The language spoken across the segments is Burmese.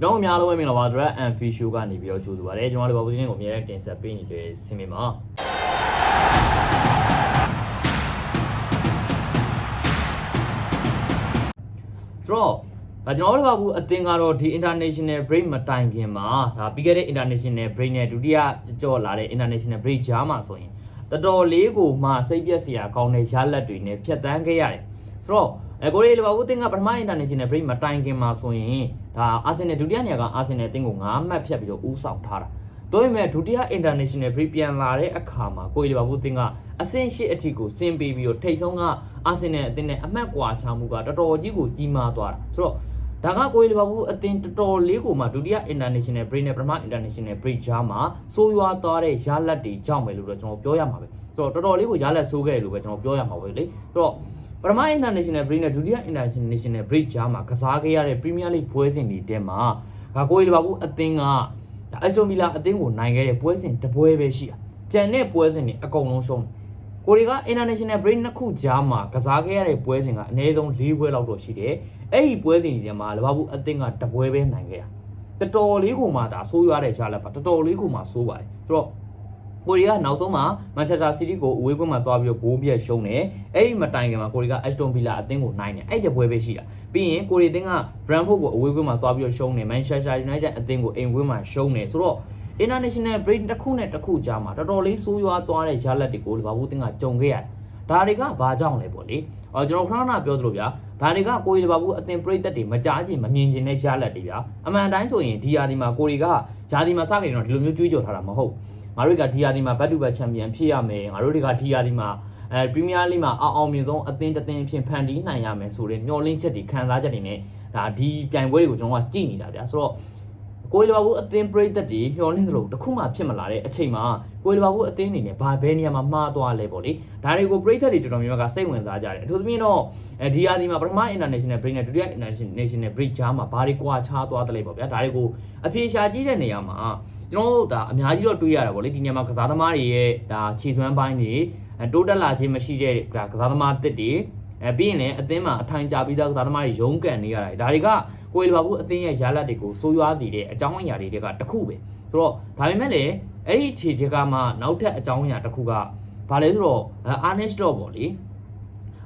ကျွန်တော်အများလုံးပဲမင်္ဂလာပါ Direct and Fish Show ကနေပြီးတော့ကြိုဆိုပါရစေကျွန်တော်တို့ဘာလို့ဒီနေ့ကိုအများနဲ့တင်ဆက်ပေးနေတဲ့စင်မီမှာဆိုတော့ဒါကျွန်တော်တို့ဘာဘူးအသင်ကတော့ဒီ international break မတိုင်ခင်မှာဒါပြီးခဲ့တဲ့ international break နဲ့ဒုတိယကြော်လာတဲ့ international break ကြားမှာဆိုရင်တော်တော်လေးကိုမှစိတ်ပြက်စရာကောင်းတဲ့ရလဒ်တွေနဲ့ဖြတ်တန်းခဲ့ရတယ်ဆိုတော့ အဲကိုရီလီဗာပူးတင်ကပထမ international break မတိုင်ခင်မှာဆိုရင်ဒါအာဆင်နယ်ဒုတိယနေရာကအာဆင်နယ်အသင်းကို9မှတ်ဖြတ်ပြီးတော့ဦးဆောင်ထားတာတို့ပေမဲ့ဒုတိယ international break ပြန်လာတဲ့အခါမှာကိုရီလီဗာပူးတင်ကအဆင့်ရှိအထိကိုဆင်းပေးပြီးတော့ထိတ်ဆုံးကအာဆင်နယ်အသင်းနဲ့အမှတ်ကွာခြားမှုကတော်တော်ကြီးကိုကြီးမားသွားတာဆိုတော့ဒါကကိုရီလီဗာပူးအတင်းတော်တော်လေးကိုမှဒုတိယ international break နဲ့ပထမ international break ကြားမှာဆိုးရွားသွားတဲ့ရလဒ်တွေကြောင့်ပဲလို့တော့ကျွန်တော်ပြောရမှာပဲဆိုတော့တော်တော်လေးကိုရလဒ်ဆိုးခဲ့တယ်လို့ပဲကျွန်တော်ပြောရမှာပဲလေဆိုတော့ ပထမ international break နဲ့ဒုတိယ international break ကြားမှာကစားခဲ့ရတဲ့ Premier League ပွဲစဉ်တွေထဲမှာဒါကိုရီလီဗာပူးအသင်းကဒါအက်စတိုမီလာအသင်းကိုနိုင်ခဲ့တဲ့ပွဲစဉ်တစ်ပွဲပဲရှိတာကြံတဲ့ပွဲစဉ်တွေအကုန်လုံးရှုံးတယ်ကိုရီက international break နှစ်ခုကြားမှာကစားခဲ့ရတဲ့ပွဲစဉ်ကအနည်းဆုံး၄ပွဲလောက်တော့ရှိတယ်။အဲ့ဒီပွဲစဉ်တွေထဲမှာလဘာဘူးအသင်းကတပွဲပဲနိုင်ခဲ့တာ။တော်တော်လေးကိုမှဒါဆိုးရွားတဲ့ရှားလက်ပါတော်တော်လေးကိုမှဆိုးပါတယ်။ဆိုတော့ ကိုရီကနောက်ဆုံးမှာမန်ချက်စတာစီးတီးကိုအဝေးကွင်းမှာသွားပြီးတော့ဂိုးပြက်ရှုံးတယ်။အဲ့ဒီမတိုင်ခင်မှာကိုရီကအက်စတွန်ဗီလာအသင်းကိုနိုင်တယ်။အဲ့ဒီတပွဲပဲရှိတာ။ပြီးရင်ကိုရီအသင်းကဘရန်ဖို့ကိုအဝေးကွင်းမှာသွားပြီးတော့ရှုံးတယ်။မန်ချက်စတာယူနိုက်တက်အသင်းကိုအိမ်ကွင်းမှာရှုံးတယ်ဆိုတော့ international break တစ်ခုနဲ့တစ်ခုကြားမှာတော်တော်လေးဆိုးရွားသွားတဲ့ရလဒ်တွေကိုလဘာဘူးတင်ကကြုံခဲ့ရတယ်။ဒါတွေကဘာကြောင့်လဲပေါ့လေ။အော်ကျွန်တော်ခဏခဏပြောသလိုဗျာဒါတွေကကိုရီလဘာဘူးအသင်ပြိသက်တွေမကြားချင်မမြင်ချင်တဲ့ရလဒ်တွေဗျာ။အမှန်တိုင်းဆိုရင်ဒီယာဒီမှာကိုရီကယာဒီမှာစခဲ့တော့ဒီလိုမျိုးကြွေးကြော်ထားတာမဟုတ်။ ငါတို့ကဒီယာဒီမှာဘတ်တူဘတ်ချန်ပီယံဖြစ်ရမယ်။ငါတို့တွေကဒီယာဒီမှာအဲပရီးမီးယားလိမှာအောင်အောင်မြင်ဆုံးအသင်းတစ်သင်းအဖြစ်ဖန်တီးနိုင်ရမယ်ဆိုတဲ့မျှော်လင့်ချက်တွေခံစားချက်တွေနဲ့ဒါဒီပြိုင်ပွဲတွေကိုကျွန်တော်ကကြည့်နေတာဗျာ။ဆိုတော့ ကိုယ်လီဗာပူးအသင်းပရိသတ်တွေမျှော်လင့်သလိုတစ်ခုမှဖြစ်မလာတဲ့အချိန်မှာကိုယ်လီဗာပူးအသင်းအနေနဲ့ဘာဘယ်နေရာမှာမှားသွားလဲပေါ့လေဒါတွေကိုပရိသတ်တွေတော်တော်များများကစိတ်ဝင်စားကြတယ်အထူးသဖြင့်တော့အဲဒီယာဒီမှာပထမ international break နဲ့ဒုတိယ international break ကြားမှာဘာတွေကွာခြားသွားတယ်လဲပေါ့ဗျာဒါတွေကိုအပြေရှာကြည့်တဲ့နေရာမှာကျွန်တော်တို့ဒါအများကြီးတော့တွေးရတာပေါ့လေဒီနေရာမှာကစားသမားတွေရဲ့ဒါခြေစွမ်းပိုင်းတွေတိုးတက်လာခြင်းမရှိတဲ့ဒါကစားသမားအသစ်တွေ အဲပြီးရင်လည်းအသင်းမှာအထိုင်ကျပြီးသားကစားသမားတွေရုန်းကန်နေရတာဒါတွေကကိုယ်လီဗာပူးအသင်းရဲ့ရလဒ်တွေကိုစိုးရွားစေတဲ့အကြောင်းအရာတွေကတစ်ခုပဲဆိုတော့ဒါပေမဲ့လည်းအဲ့ဒီခြေတွေကမှနောက်ထပ်အကြောင်းအရာတစ်ခုကဘာလဲဆိုတော့အာနက်စ်တော့ပေါ့လေ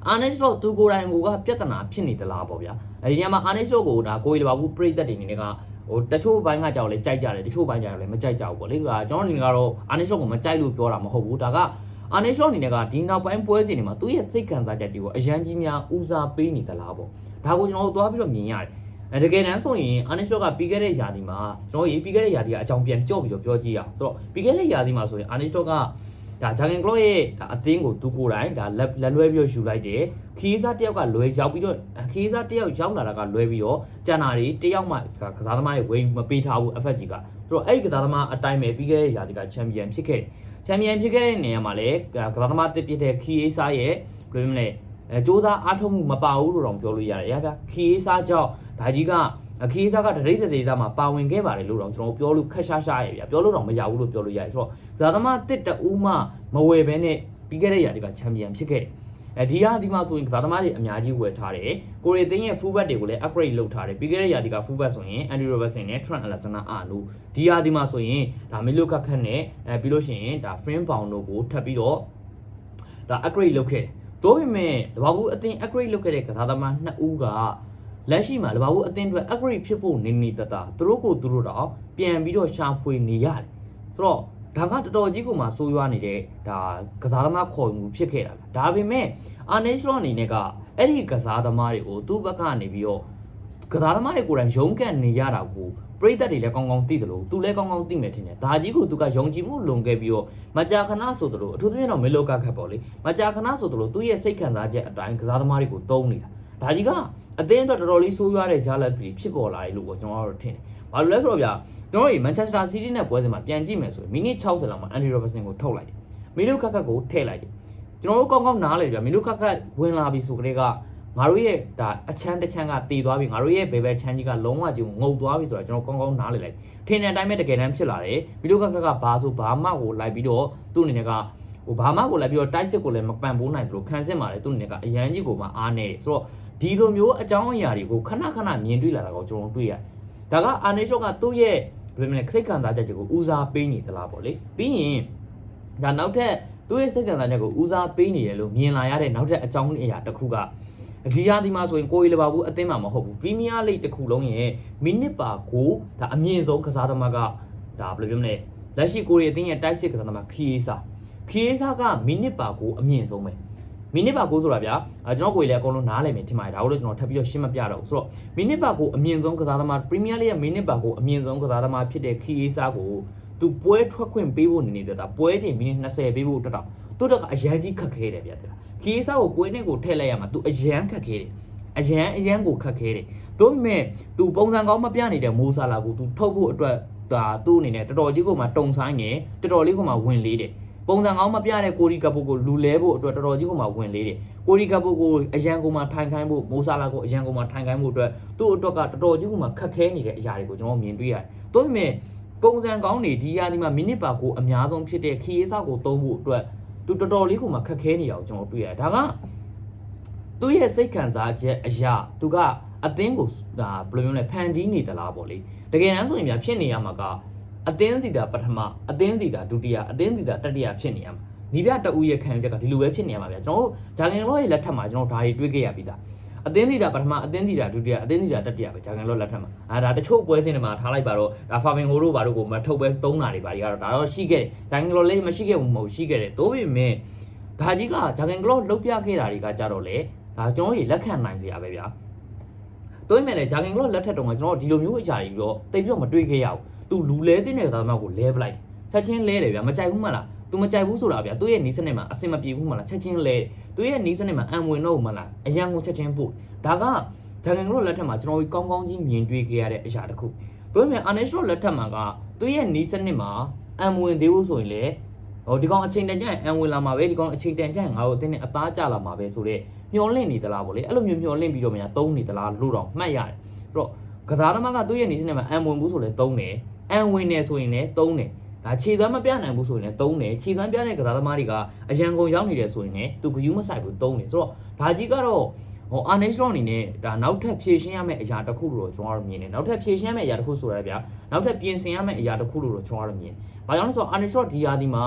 အာနက်စ်တော့သူကိုယ်တိုင်ကိုကပြဿနာဖြစ်နေသလားပေါ့ဗျာအဲဒီညမှာအာနက်စ်တော့ကိုဒါကိုယ်လီဗာပူးပရိသတ်တွေအနေနဲ့ကဟိုတချို့ဘိုင်းကကြောက်လဲကြိုက်ကြတယ်တချို့ဘိုင်းကြောက်လဲမကြိုက်ကြဘူးပေါ့လေဒါကျွန်တော်အနေနဲ့ကတော့အာနက်စ်တော့ကိုမကြိုက်လို့ပြောတာမဟုတ်ဘူးဒါက အာနေရှော့အနေနဲ့ကဒီနောက်ပိုင်းပွဲစဉ်တွေမှာသူ့ရဲ့စိတ်ခံစားချက်တွေကိုအရန်ကြီးများဦးစားပေးနေသလားပေါ့ဒါကိုကျွန်တော်တို့သွားပြီးတော့မြင်ရတယ်အဲတကယ်တမ်းဆိုရင်အာနေရှော့ကပြီးခဲ့တဲ့ယာဒီမှာကျွန်တော်ရေးပြီးခဲ့တဲ့ယာဒီကအကြောင်းပြန်ကြော့ပြီးတော့ပြောကြည့်အောင်ဆိုတော့ပြီးခဲ့တဲ့ယာဒီမှာဆိုရင်အာနေရှော့က ဒါဂျာဂန်ကလော့ရဲ့ဒါအသင်းကိုသူကိုယ်တိုင်ဒါလက်လက်လွဲပြီးတော့ယူလိုက်တယ်ခီးစားတယောက်ကလွဲရောက်ပြီးတော့ခီးစားတယောက်ရောက်လာတာကလွဲပြီးတော့ကျန်တာတွေတယောက်မှကစားသမားတွေဝေမပေးထားဘူး FG ကဆိုတော့အဲ့ဒီကစားသမားအတိုင်းပဲပြီးခဲ့တဲ့ယာဒီကချန်ပီယံဖြစ်ခဲ့တယ်ချန်ပီယံဖြစ်ခဲ့တဲ့နေရာမှာလည်းကစားသမားတစ်ပြစ်တဲ့ခီးအေးစားရဲ့ဘယ်လိုလဲအဲစူးစမ်းအားထုတ်မှုမပါဘူးလို့တော့ပြောလို့ရတယ်ရဗျာခီးအေးစားကြောင့်ဒါကြီးက အခီးစားကတရိတ်စေသားမှာပါဝင်ခဲ့ပါတယ်လို့တော့ကျွန်တော်ပြောလို့ခက်ရှားရှားရဲ့ဗျာပြောလို့တော့မရဘူးလို့ပြောလို့ရတယ်ဆိုတော့ဇာသမားတစ်တဦးမှမဝယ်ဘဲနဲ့ပြီးခဲ့တဲ့ရာတွေကချန်ပီယံဖြစ်ခဲ့အဲဒီဟာဒီမှာဆိုရင်ကစားသမားတွေအများကြီးဝယ်ထားတယ်ကိုရီတင်းရဲ့ fullback တွေကိုလည်း upgrade လုပ်ထားတယ်ပြီးခဲ့တဲ့ရာဒီက fullback ဆိုရင် Andy Robertson နဲ့ Trent Alexander-Arnold ဒီဟာဒီမှာဆိုရင်ဒါ Milo Kaka နဲ့အဲပြီးလို့ရှိရင်ဒါ Frame Bound တို့ကိုထပ်ပြီးတော့ဒါ upgrade လုပ်ခဲ့တယ်တိုးပေမဲ့တဘာဘူးအသင်း upgrade လုပ်ခဲ့တဲ့ကစားသမားနှစ်ဦးက လက်ရှိမှာတဘာဘူးအသင်းအတွက် upgrade ဖြစ်ဖို့နေနေတတသူတို့ကိုသူတို့တော့ပြန်ပြီးတော့ရှာဖွေနေရတယ်ဆိုတော့ဒါကတော်တော်ကြီးကိုမှဆိုးရွားနေတဲ့ဒါကစားသမားခေါ်မှုဖြစ်ခဲ့တာဒါပေမဲ့အာနေရှလော့အနေနဲ့ကအဲ့ဒီကစားသမားတွေကိုသူ့ဘက်ကနေပြီးတော့ကစားသမားတွေကိုယ်တိုင်ရုန်းကန်နေရတာကိုပရိသတ်တွေလည်းကောင်းကောင်းသိတယ်လို့သူလည်းကောင်းကောင်းသိမယ်ထင်တယ်ဒါကြီးကိုသူကယုံကြည်မှုလွန်ခဲ့ပြီးတော့မကြာခဏဆိုသလိုအထူးသဖြင့်တော့မေလိုကခတ်ပေါ့လေမကြာခဏဆိုသလိုသူ့ရဲ့စိတ်ခံစားချက်အတိုင်းကစားသမားတွေကိုတုံးနေတာ ဒါကြီးကအသင်းအတွက်တော်တော်လေးဆိုးရွားတဲ့ရလဒ်တွေဖြစ်ပေါ်လာတယ်လို့ကျွန်တော်တို့ထင်တယ်ဘာလို့လဲဆိုတော့ဗျာကျွန်တော်တို့မန်ချက်စတာစီးတီးနဲ့ပွဲစဉ်မှာပြန်ကြည့်မယ်ဆိုရင်မိနစ်60လောက်မှာအန်ဒီရောဘတ်ဆန်ကိုထုတ်လိုက်တယ်မီလိုကတ်ကတ်ကိုထည့်လိုက်တယ်ကျွန်တော်တို့ကောင်းကောင်းနားလေဗျာမီလိုကတ်ကတ်ဝင်လာပြီဆိုကြတဲ့ကငါတို့ရဲ့ဒါအချမ်းတစ်ချမ်းကတည်သွားပြီငါတို့ရဲ့ဘယ်ဘက်ချမ်းကြီးကလုံးဝကြီးကိုငုံသွားပြီဆိုတာကျွန်တော်ကောင်းကောင်းနားလေလိုက်ထင်တဲ့အတိုင်းပဲတကယ်တမ်းဖြစ်လာတယ်မီလိုကတ်ကတ်ကဘာဆိုဘာမှကိုလိုက်ပြီးတော့သူ့အနေနဲ့ကဟိုဘာမှကိုလိုက်ပြီးတော့တိုက်စစ်ကိုလည်းမပန်ပိုးနိုင်သလိုခံစစ်မာတယ်သူ့အနေနဲ့ကအရန်ကြီးကိုမှအားနေတယ်ဆိုတော့ ဒီလိုမျိုးအကြောင်းအရာတွေကိုခဏခဏမြင်တွေ့လာတာကိုကျွန်တော်တွေ့ရတယ်ဒါကအာနေရှော့ကသူ့ရဲ့ဘယ်လိုလဲစိတ်ခံစားချက်တွေကိုဦးစားပေးနေသလားပေါ့လေပြီးရင်ဒါနောက်ထပ်သူ့ရဲ့စိတ်ခံစားချက်ကိုဦးစားပေးနေတယ်လို့မြင်လာရတဲ့နောက်ထပ်အကြောင်းအရာတစ်ခုကဒီရာဒီမှာဆိုရင်ကိုရီလဘာဘူးအသင်းမှာမဟုတ်ဘူးပရီးမီးယားလိဂ်တစ်ခုလုံးရဲ့မိနစ်ပါကိုဒါအမြင့်ဆုံးကစားသမားကဒါဘယ်လိုပြောမလဲလက်ရှိကိုရီအသင်းရဲ့တိုက်စစ်ကစားသမားခီအေးစာခီအေးစာကမိနစ်ပါကိုအမြင့်ဆုံးပဲ မိနစ်ပါကိုဆိုတာဗျာအဲကျွန်တော်ကိုယ်လည်းအကုန်လုံးနားလည်မယ်ထင်ပါတယ်ဒါကိုလည်းကျွန်တော်ထပ်ပြီးတော့ရှင်းမပြတော့ဘူးဆိုတော့မိနစ်ပါကိုအမြင့်ဆုံးကစားသမားပရီးမီးယားလိရဲ့မိနစ်ပါကိုအမြင့်ဆုံးကစားသမားဖြစ်တဲ့ခီအေးစာကိုသူပွဲထွက်ခွင့်ပေးဖို့နေနေတော့ပွဲချိန်မိနစ်20ပေးဖို့အတွက်တော့သူတို့ကအရန်ကြီးခက်ခဲတယ်ဗျာတဲ့ခီအေးစာကိုကိုယ်နဲ့ကိုထည့်လိုက်ရမှာသူအရန်ခက်ခဲတယ်အရန်အရန်ကိုခက်ခဲတယ်တို့ပေမဲ့သူပုံစံကောင်းမပြနေတဲ့မိုးဆာလာကိုသူထုတ်ဖို့အတွက်ဒါသူ့အနေနဲ့တော်တော်ကြီးကိုမှတုံဆိုင်နေတော်တော်လေးကိုမှဝင်လေးတယ် ပုံစံကောင်းမပြတဲ့ကိုရီကပုတ်ကိုလူလဲဖို့အတွက်တော်တော်ကြီးကိုမှဝင်လေးတယ်ကိုရီကပုတ်ကိုအရန်ကုန်မှာထိုင်ခိုင်းဖို့မိုးဆာလာကိုအရန်ကုန်မှာထိုင်ခိုင်းဖို့အတွက်သူ့အတွက်ကတော်တော်ကြီးကိုမှခက်ခဲနေတဲ့အရာတွေကိုကျွန်တော်မြင်တွေ့ရတယ်။ဒါပေမဲ့ပုံစံကောင်းနေဒီရာဒီမှာမိနစ်ပါကိုအများဆုံးဖြစ်တဲ့ခီရေးဆောက်ကိုသုံးဖို့အတွက်သူတော်တော်လေးကိုမှခက်ခဲနေတာကိုကျွန်တော်တွေ့ရတယ်။ဒါကသူ့ရဲ့စိတ်ခံစားချက်အရာသူကအသင်းကိုဒါဘယ်လိုမျိုးလဲဖန်တီးနေသလားပေါ့လေ။တကယ်တမ်းဆိုရင်များဖြစ်နေရမှာက အသင်းစီတာပထမအသင်းစီတာဒုတိယအသင်းစီတာတတိယဖြစ်နေရမှာနီးပြတအူရဲ့ခံယူချက်ကဒီလိုပဲဖြစ်နေရမှာဗျာကျွန်တော်တို့ဂျာဂင်လောရဲ့လက်ထက်မှာကျွန်တော်ဒါတွေတွေ့ခဲ့ရပြီးသားအသင်းစီတာပထမအသင်းစီတာဒုတိယအသင်းစီတာတတိယပဲဂျာဂင်လောလက်ထက်မှာအာဒါတချို့ပွဲစဉ်တွေမှာထားလိုက်ပါတော့ဒါဖာဗင်ဟိုတို့ဘာတို့ကိုမထုတ်ပဲသုံးတာတွေဘာတွေကတော့ဒါတော့ရှိခဲ့တယ်ဂျာဂင်လောလေးမရှိခဲ့ဘူးမဟုတ်ရှိခဲ့တယ်သို့ပေမဲ့ဒါကြီးကဂျာဂင်လောလှုပ်ပြခဲ့တာတွေကကြတော့လေဒါကျွန်တော်ရေလက်ခံနိုင်စရာပဲဗျာသို့ပေမဲ့လည်းဂျာဂင်လောလက်ထက်တုန်းကကျွန်တော်ဒီလိုမျိုးအရာတွေပြီးတော့တိတ်ပြီးတော့မတွေ့ခဲ့ရဘူး तू လူလဲတဲ့နေကစားသမားကိုလဲပလိုက်ချက်ချင်းလဲတယ်ဗျာမကြိုက်ဘူးမလား तू မကြိုက်ဘူးဆိုတာဗျာသူ့ရဲ့နီးစနစ်မှာအဆင်မပြေဘူးမလားချက်ချင်းလဲသူ့ရဲ့နီးစနစ်မှာအံဝင်တော့မလားအရန်ကိုချက်ချင်းပို့ဒါကဂျာဂန်ကလိုလက်ထက်မှာကျွန်တော်ကောင်းကောင်းကြီးမြင်တွေ့ခဲ့ရတဲ့အရာတစ်ခုတို့မြအာနေရှ်လက်ထက်မှာကသူ့ရဲ့နီးစနစ်မှာအံဝင်သေးဘူးဆိုရင်လေဟိုဒီကောင်အချိန်တန်ကြရင်အံဝင်လာမှာပဲဒီကောင်အချိန်တန်ကြရင်ငါတို့အတင်းနဲ့အသားကျလာမှာပဲဆိုတော့မျောလင့်နေသလားဗောလေအဲ့လိုမျိုးမျောလင့်ပြီးတော့များသုံးနေသလားလို့တော့မှတ်ရတယ်အဲ့တော့ကစားသမားကသူ့ရဲ့နီးစနစ်မှာအံဝင်ဘူးဆိုလဲသုံးတယ် အန်ဝင်နေဆိုရင်လည်းသုံးတယ်ဒါခြေသွမ်းမပြနိုင်ဘူးဆိုရင်လည်းသုံးတယ်ခြေသွမ်းပြတဲ့ကစားသမားတွေကအရန်ကုန်ရောက်နေတယ်ဆိုရင်လည်းသူဂယူးမဆိုင်ဘူးသုံးတယ်ဆိုတော့ဒါကြီးကတော့ဟိုအာနေရှော့အနေနဲ့ဒါနောက်ထပ်ဖြည့်ရှင်းရမယ့်အရာတစ်ခုလို့တော့ကျွန်တော်တို့မြင်တယ်နောက်ထပ်ဖြည့်ရှင်းရမယ့်အရာတစ်ခုဆိုရဗျာနောက်ထပ်ပြင်ဆင်ရမယ့်အရာတစ်ခုလို့တော့ကျွန်တော်တို့မြင်ဘာကြောင့်လဲဆိုတော့အာနေရှော့ဒီယာဒီမှာ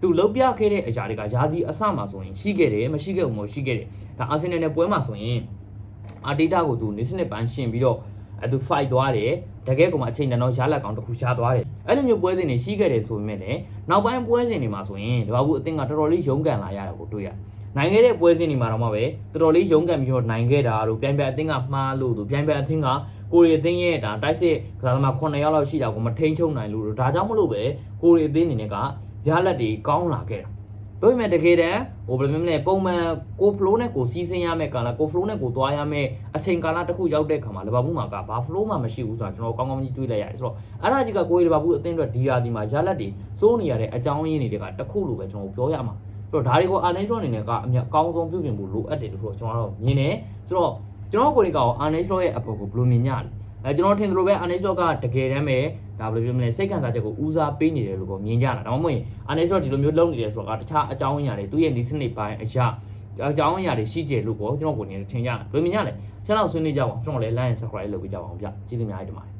သူလုတ်ပြခဲ့တဲ့အရာတွေကယာဒီအစမှာဆိုရင်ရှိခဲ့တယ်မရှိခဲ့ဘူးမဟုတ်ရှိခဲ့တယ်ဒါအာဆင်နယ်နဲ့ပွဲမှာဆိုရင်အာဒေတာကိုသူနေစနစ်ပိုင်းရှင်ပြီးတော့ အဲသူ fight သွားတယ်တကယ်ကောင်မှအချိန်တန်တော့ရလက်ကောင်တစ်ခုရှားသွားတယ်အဲ့လိုမျိုးပွဲစဉ်တွေရှိခဲ့တယ်ဆိုပေမဲ့လည်းနောက်ပိုင်းပွဲစဉ်တွေမှာဆိုရင်ဒီဘာဘူးအသင်းကတော်တော်လေးရုန်းကန်လာရတာကိုတွေ့ရတယ်နိုင်ခဲ့တဲ့ပွဲစဉ်တွေမှာတော့မှပဲတော်တော်လေးရုန်းကန်ပြီးတော့နိုင်ခဲ့တာတို့ပြန်ပြန်အသင်းကမှားလို့တို့ပြန်ပြန်အသင်းကကိုရီအသင်းရဲ့ဒါတိုက်စစ်ကစားသမား9ယောက်လောက်ရှိတာကိုမထိန်ချုံနိုင်လို့တို့ဒါကြောင့်မလို့ပဲကိုရီအသင်းအနေနဲ့ကရလက်တွေကောင်းလာခဲ့တာ တို့ပေမဲ့တကယ်တမ်းဟိုဘယ်လိုမျိုးလဲပုံမှန်ကိုဖလိုနဲ့ကိုစီးစင်းရမယ့်ကာလကိုဖလိုနဲ့ကိုသွားရမယ့်အချိန်ကာလတစ်ခုရောက်တဲ့ခါမှာလဘာဘူးမှာကဘာဖလိုမှမရှိဘူးဆိုတာကျွန်တော်ကောင်းကောင်းကြီးတွေးလိုက်ရတယ်ဆိုတော့အဲ့ဒါကြီးကကိုရီလဘာဘူးအသင်းအတွက်ဒီယာဒီမှာရလက်တွေစိုးနေရတဲ့အကြောင်းရင်းတွေကတစ်ခုလို့ပဲကျွန်တော်ပြောရမှာဆိုတော့ဒါတွေကိုအာနေရှော့အနေနဲ့ကအမြတ်အကောင်းဆုံးပြုပြင်ဖို့လိုအပ်တယ်လို့ဆိုတော့ကျွန်တော်ကတော့မြင်တယ်ဆိုတော့ကျွန်တော်ကိုယ်တွေကရောအာနေရှော့ရဲ့အပေါ်ကိုဘယ်လိုမြင်ကြလဲ အဲကျွန်တော်ထင်သလိုပဲအာနေရှော့ကတကယ်တမ်းပဲဒါဘယ်လိုပြောမလဲစိတ်ခံစားချက်ကိုဦးစားပေးနေတယ်လို့ကိုမြင်ကြတာဒါမှမဟုတ်ရင်အာနေရှော့ဒီလိုမျိုးလုပ်နေတယ်ဆိုတော့ကတခြားအကြောင်းအရာတွေသူ့ရဲ့ဒီစနစ်ပိုင်းအရာအကြောင်းအရာတွေရှိကြလို့ကိုကျွန်တော်ကိုယ်နေထင်ကြတာဘယ်လိုမြင်ကြလဲချက်တော့ဆွေးနွေးကြပါအောင်ကျွန်တော်လည်း like and subscribe လုပ်ပေးကြပါအောင်ဗျကျေးဇူးအများကြီးတင်ပါတယ်